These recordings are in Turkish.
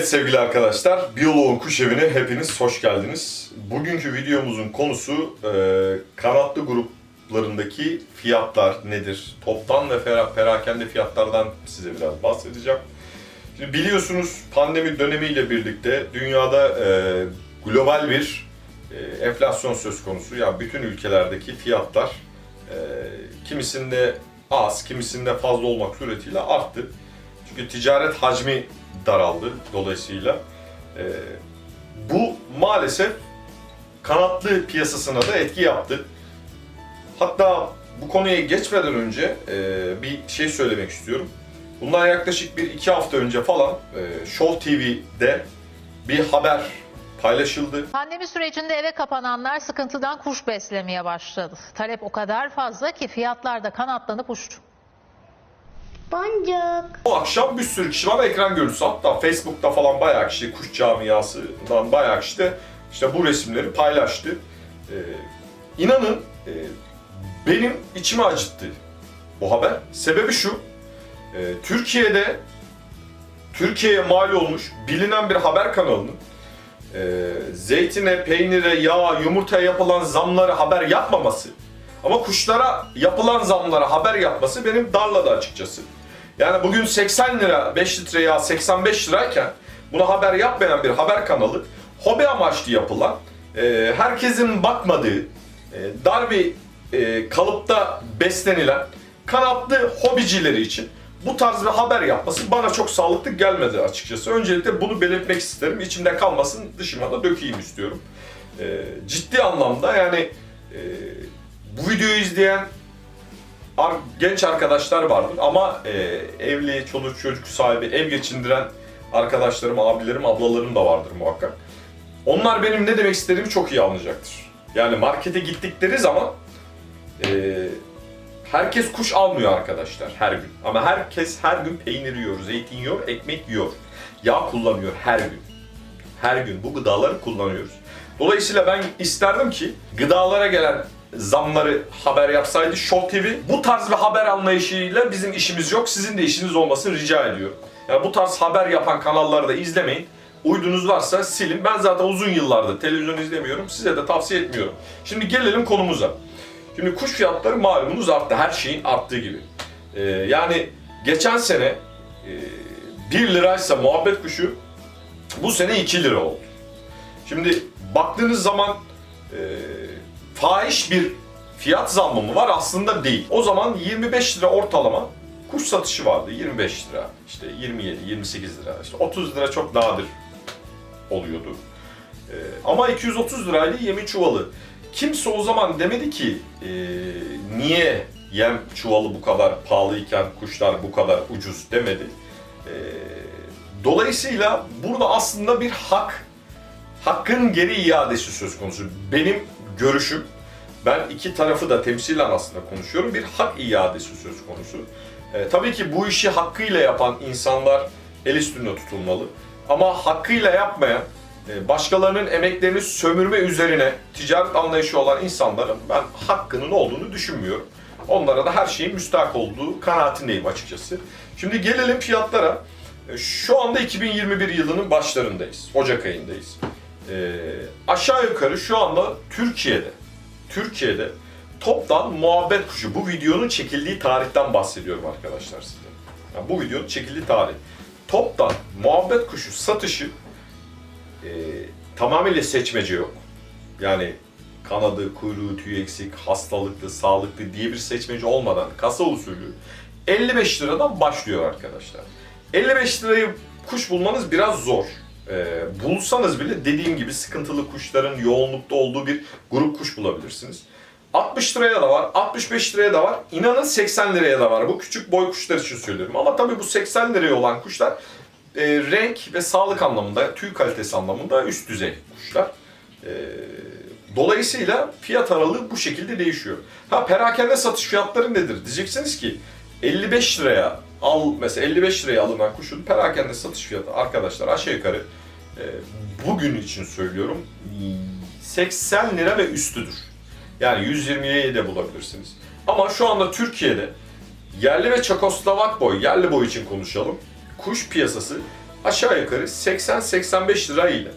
Evet sevgili arkadaşlar, Biyoloğun Kuş Evi'ne hepiniz hoş geldiniz. Bugünkü videomuzun konusu e, kanatlı gruplarındaki fiyatlar nedir? Toptan ve perakende fiyatlardan size biraz bahsedeceğim. Şimdi biliyorsunuz pandemi dönemiyle birlikte dünyada e, global bir e, enflasyon söz konusu. Yani bütün ülkelerdeki fiyatlar e, kimisinde az, kimisinde fazla olmak suretiyle arttı. Çünkü ticaret hacmi daraldı dolayısıyla. e, bu maalesef kanatlı piyasasına da etki yaptı. Hatta bu konuya geçmeden önce e, bir şey söylemek istiyorum. Bundan yaklaşık bir iki hafta önce falan e, Show TV'de bir haber paylaşıldı. Pandemi sürecinde eve kapananlar sıkıntıdan kuş beslemeye başladı. Talep o kadar fazla ki fiyatlar da kanatlanıp uçtu. Boncuk. O akşam bir sürü kişi bana ekran görüntüsü hatta Facebook'ta falan bayağı kişi kuş camiasından bayağı kişi de işte bu resimleri paylaştı. Ee, inanın e, benim içimi acıttı bu haber. Sebebi şu. e, Türkiye'de Türkiye'ye mal olmuş bilinen bir haber kanalının e, zeytine, peynire, yağa, yumurtaya yapılan zamları haber yapmaması ama kuşlara yapılan zamlara haber yapması benim darladı açıkçası. Yani bugün 80 lira 5 litre yağ 85 lirayken buna haber yapmayan bir haber kanalı hobi amaçlı yapılan e, herkesin bakmadığı e, dar bir e, kalıpta beslenilen kanatlı hobicileri için bu tarz bir haber yapması bana çok sağlıklı gelmedi açıkçası. Öncelikle bunu belirtmek isterim. İçimde kalmasın, dışıma da dökeyim istiyorum. E, ciddi anlamda yani bu videoyu izleyen genç arkadaşlar vardır ama e, evli, çoluk çocuk sahibi, ev geçindiren arkadaşlarım, abilerim, ablalarım da vardır muhakkak. Onlar benim ne demek istediğimi çok iyi anlayacaktır. Yani markete gittikleri zaman e, herkes kuş almıyor arkadaşlar her gün. Ama herkes her gün peynir yiyor, zeytin yiyor, ekmek yiyor. Yağ kullanıyor her gün. Her gün bu gıdaları kullanıyoruz. Dolayısıyla ben isterdim ki gıdalara gelen zamları haber yapsaydı Show TV. Bu tarz bir haber anlayışıyla bizim işimiz yok. Sizin de işiniz olmasını rica ediyorum. Yani bu tarz haber yapan kanalları da izlemeyin. Uydunuz varsa silin. Ben zaten uzun yıllardır televizyon izlemiyorum. Size de tavsiye etmiyorum. Şimdi gelelim konumuza. Şimdi kuş fiyatları malumunuz arttı. Her şeyin arttığı gibi. Ee, yani geçen sene e, 1 liraysa muhabbet kuşu bu sene 2 lira oldu. Şimdi baktığınız zaman e, fahiş bir fiyat zammı mı var? Aslında değil. O zaman 25 lira ortalama kuş satışı vardı. 25 lira, işte 27, 28 lira, işte 30 lira çok nadir oluyordu. E, ama 230 liraydı yemin çuvalı. Kimse o zaman demedi ki e, niye yem çuvalı bu kadar pahalıyken kuşlar bu kadar ucuz demedi. E, dolayısıyla burada aslında bir hak hakkın geri iadesi söz konusu. Benim görüşüm, ben iki tarafı da temsilen aslında konuşuyorum, bir hak iadesi söz konusu. E, tabii ki bu işi hakkıyla yapan insanlar el üstünde tutulmalı. Ama hakkıyla yapmayan, e, başkalarının emeklerini sömürme üzerine ticaret anlayışı olan insanların ben hakkının olduğunu düşünmüyorum. Onlara da her şeyin müstahak olduğu kanaatindeyim açıkçası. Şimdi gelelim fiyatlara. E, Şu anda 2021 yılının başlarındayız. Ocak ayındayız. Ee, aşağı yukarı şu anda Türkiye'de Türkiye'de toptan muhabbet kuşu bu videonun çekildiği tarihten bahsediyorum arkadaşlar size. Yani bu videonun çekildiği tarih. Toptan muhabbet kuşu satışı e, tamamıyla seçmece yok. Yani kanadı, kuyruğu, tüyü eksik, hastalıklı, sağlıklı diye bir seçmece olmadan kasa usulü 55 liradan başlıyor arkadaşlar. 55 lirayı kuş bulmanız biraz zor. Ee, bulsanız bile dediğim gibi sıkıntılı kuşların yoğunlukta olduğu bir grup kuş bulabilirsiniz. 60 liraya da var, 65 liraya da var. İnanın 80 liraya da var. Bu küçük boy kuşlar için söylüyorum. Ama tabii bu 80 liraya olan kuşlar e, renk ve sağlık anlamında, tüy kalitesi anlamında üst düzey kuşlar. E, dolayısıyla fiyat aralığı bu şekilde değişiyor. Ha perakende satış fiyatları nedir? Diyeceksiniz ki 55 liraya al mesela 55 liraya alınan kuşun perakende satış fiyatı arkadaşlar aşağı yukarı e, bugün için söylüyorum 80 lira ve üstüdür. Yani 120'ye de bulabilirsiniz. Ama şu anda Türkiye'de yerli ve Çekoslovak boy, yerli boy için konuşalım. Kuş piyasası aşağı yukarı 80-85 lira ile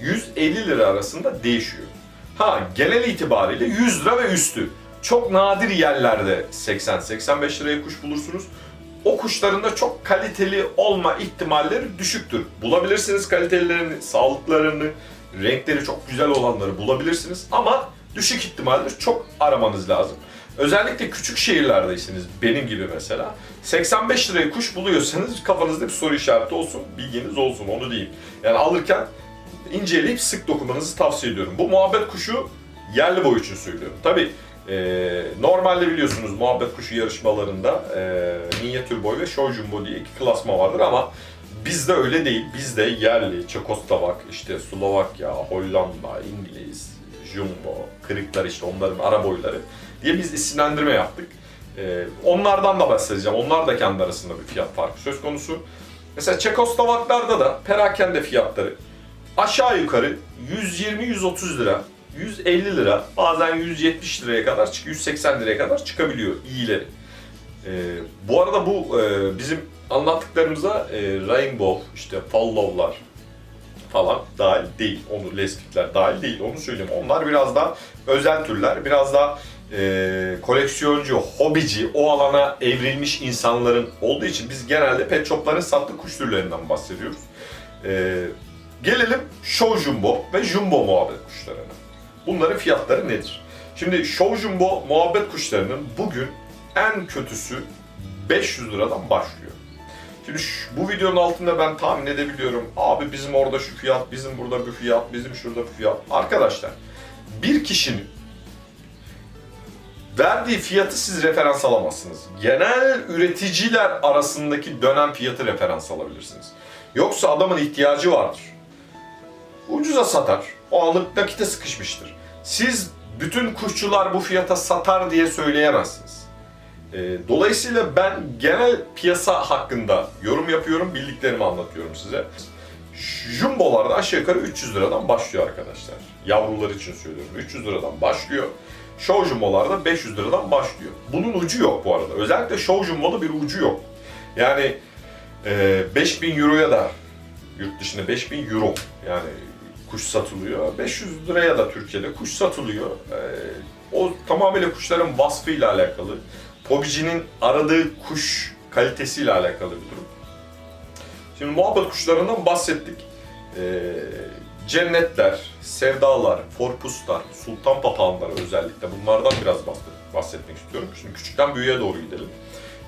150 lira arasında değişiyor. Ha genel itibariyle 100 lira ve üstü. Çok nadir yerlerde 80-85 liraya kuş bulursunuz. O kuşların da çok kaliteli olma ihtimalleri düşüktür. Bulabilirsiniz kalitelerini, sağlıklarını, renkleri çok güzel olanları bulabilirsiniz ama düşük ihtimaldir. Çok aramanız lazım. Özellikle küçük şehirlerdeyseniz benim gibi mesela 85 liraya kuş buluyorsanız kafanızda bir soru işareti olsun, bilginiz olsun onu diyeyim. Yani alırken inceleyip sık dokumanızı tavsiye ediyorum. Bu muhabbet kuşu yerli boy için söylüyorum. Tabi normalde biliyorsunuz muhabbet kuşu yarışmalarında e, minyatür boy ve show jumbo diye iki klasma vardır ama bizde öyle değil. Bizde yerli, Çekoslovak, işte Slovakya, Hollanda, İngiliz, jumbo, kırıklar işte onların ara boyları diye biz isimlendirme yaptık. E, onlardan da bahsedeceğim. Onlar da kendi arasında bir fiyat farkı söz konusu. Mesela Çekoslovaklarda da perakende fiyatları aşağı yukarı 120-130 lira, 150 lira, bazen 170 liraya kadar, çık 180 liraya kadar çıkabiliyor iyileri. Ee, bu arada bu e, bizim anlattıklarımıza e, Rainbow, işte Fallow'lar falan dahil değil. Onu Leskitler dahil değil. Onu söyleyeyim. Onlar biraz daha özel türler, biraz daha e, koleksiyoncu, hobici, o alana evrilmiş insanların olduğu için biz genelde pet shopların sattığı kuş türlerinden bahsediyoruz. E, Gelelim show jumbo ve jumbo muhabbet kuşlarına. Bunların fiyatları nedir? Şimdi show jumbo muhabbet kuşlarının bugün en kötüsü 500 liradan başlıyor. Şimdi şu- bu videonun altında ben tahmin edebiliyorum. Abi bizim orada şu fiyat, bizim burada bir fiyat, bizim şurada bir fiyat. Arkadaşlar bir kişinin verdiği fiyatı siz referans alamazsınız. Genel üreticiler arasındaki dönem fiyatı referans alabilirsiniz. Yoksa adamın ihtiyacı vardır ucuza satar. O anlık nakite sıkışmıştır. Siz bütün kuşçular bu fiyata satar diye söyleyemezsiniz. Ee, dolayısıyla ben genel piyasa hakkında yorum yapıyorum, bildiklerimi anlatıyorum size. Jumbolarda aşağı yukarı 300 liradan başlıyor arkadaşlar. Yavrular için söylüyorum. 300 liradan başlıyor. Show jumbolarda 500 liradan başlıyor. Bunun ucu yok bu arada. Özellikle show jumboda bir ucu yok. Yani e, 5000 euroya da yurt dışında 5000 euro yani kuş satılıyor. 500 liraya da Türkiye'de kuş satılıyor. Ee, o tamamıyla kuşların vasfıyla alakalı. Hobicinin aradığı kuş kalitesiyle alakalı bir durum. Şimdi muhabbet kuşlarından bahsettik. Ee, cennetler, sevdalar, forpuslar, sultan papağanları özellikle bunlardan biraz bahset- bahsetmek istiyorum. Şimdi küçükten büyüğe doğru gidelim.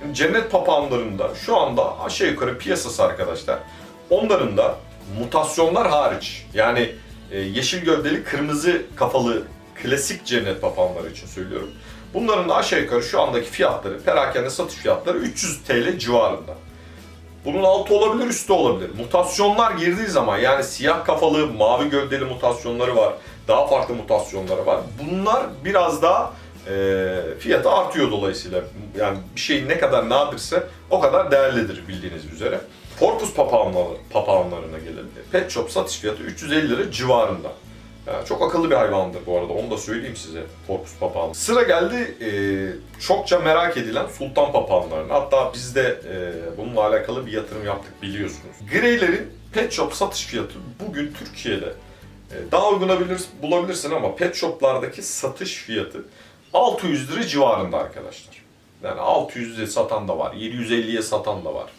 Şimdi cennet papağanlarında şu anda aşağı yukarı piyasası arkadaşlar. Onların da mutasyonlar hariç yani e, yeşil gövdeli kırmızı kafalı klasik cennet papağanları için söylüyorum. Bunların da aşağı yukarı şu andaki fiyatları, perakende satış fiyatları 300 TL civarında. Bunun altı olabilir, üstü olabilir. Mutasyonlar girdiği zaman yani siyah kafalı, mavi gövdeli mutasyonları var. Daha farklı mutasyonları var. Bunlar biraz daha e, fiyatı artıyor dolayısıyla. Yani bir şey ne kadar nadirse o kadar değerlidir bildiğiniz üzere. Porpus papağanları, papağanlarına gelelim. Pet shop satış fiyatı 350 lira civarında. Yani çok akıllı bir hayvandır bu arada onu da söyleyeyim size Porpus papağanı. Sıra geldi e, çokça merak edilen sultan papağanlarına. Hatta biz de e, bununla alakalı bir yatırım yaptık biliyorsunuz. Greylerin pet shop satış fiyatı bugün Türkiye'de e, daha uygun bulabilir- bulabilirsin ama pet shoplardaki satış fiyatı 600 lira civarında arkadaşlar. Yani 600'e satan da var, 750'ye satan da var.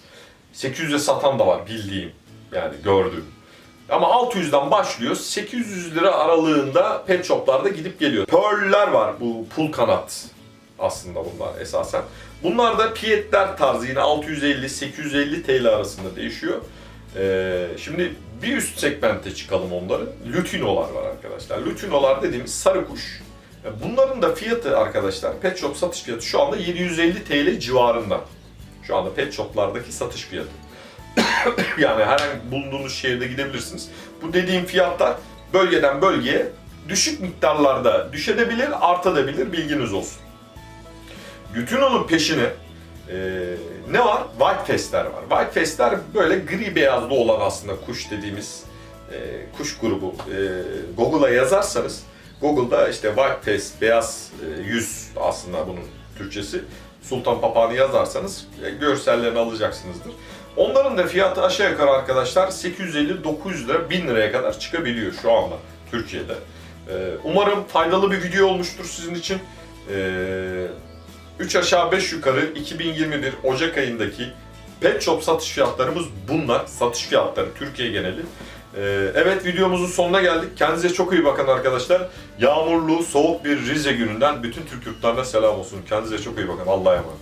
800'e satan da var bildiğim yani gördüğüm. Ama 600'den başlıyor 800 lira aralığında pet shoplarda gidip geliyor. Pearl'ler var bu pul kanat aslında bunlar esasen. Bunlar da piyetler tarzı yine 650-850 TL arasında değişiyor. Ee, şimdi bir üst segmente çıkalım onların. Lutinolar var arkadaşlar. Lutinolar dediğimiz sarı kuş. Bunların da fiyatı arkadaşlar pet shop satış fiyatı şu anda 750 TL civarında. Şu anda pet shoplardaki satış fiyatı. yani herhangi bulunduğunuz şehirde gidebilirsiniz. Bu dediğim fiyatlar bölgeden bölgeye düşük miktarlarda düşebilir, artabilir bilginiz olsun. Lutino'nun peşine e, ne var? White Fest'ler var. White Fest'ler böyle gri beyazlı olan aslında kuş dediğimiz e, kuş grubu. E, Google'a yazarsanız Google'da işte White Fest, beyaz e, yüz aslında bunun Türkçesi. Sultan Papağanı yazarsanız e, görsellerini alacaksınızdır. Onların da fiyatı aşağı yukarı arkadaşlar 850-900 lira 1000 liraya kadar çıkabiliyor şu anda Türkiye'de. Ee, umarım faydalı bir video olmuştur sizin için. Ee, 3 aşağı 5 yukarı 2021 Ocak ayındaki pet shop satış fiyatlarımız bunlar. Satış fiyatları Türkiye geneli. Ee, evet videomuzun sonuna geldik. Kendinize çok iyi bakın arkadaşlar. Yağmurlu, soğuk bir Rize gününden bütün Türk yurtlarına selam olsun. Kendinize çok iyi bakın. Allah'a emanet olun.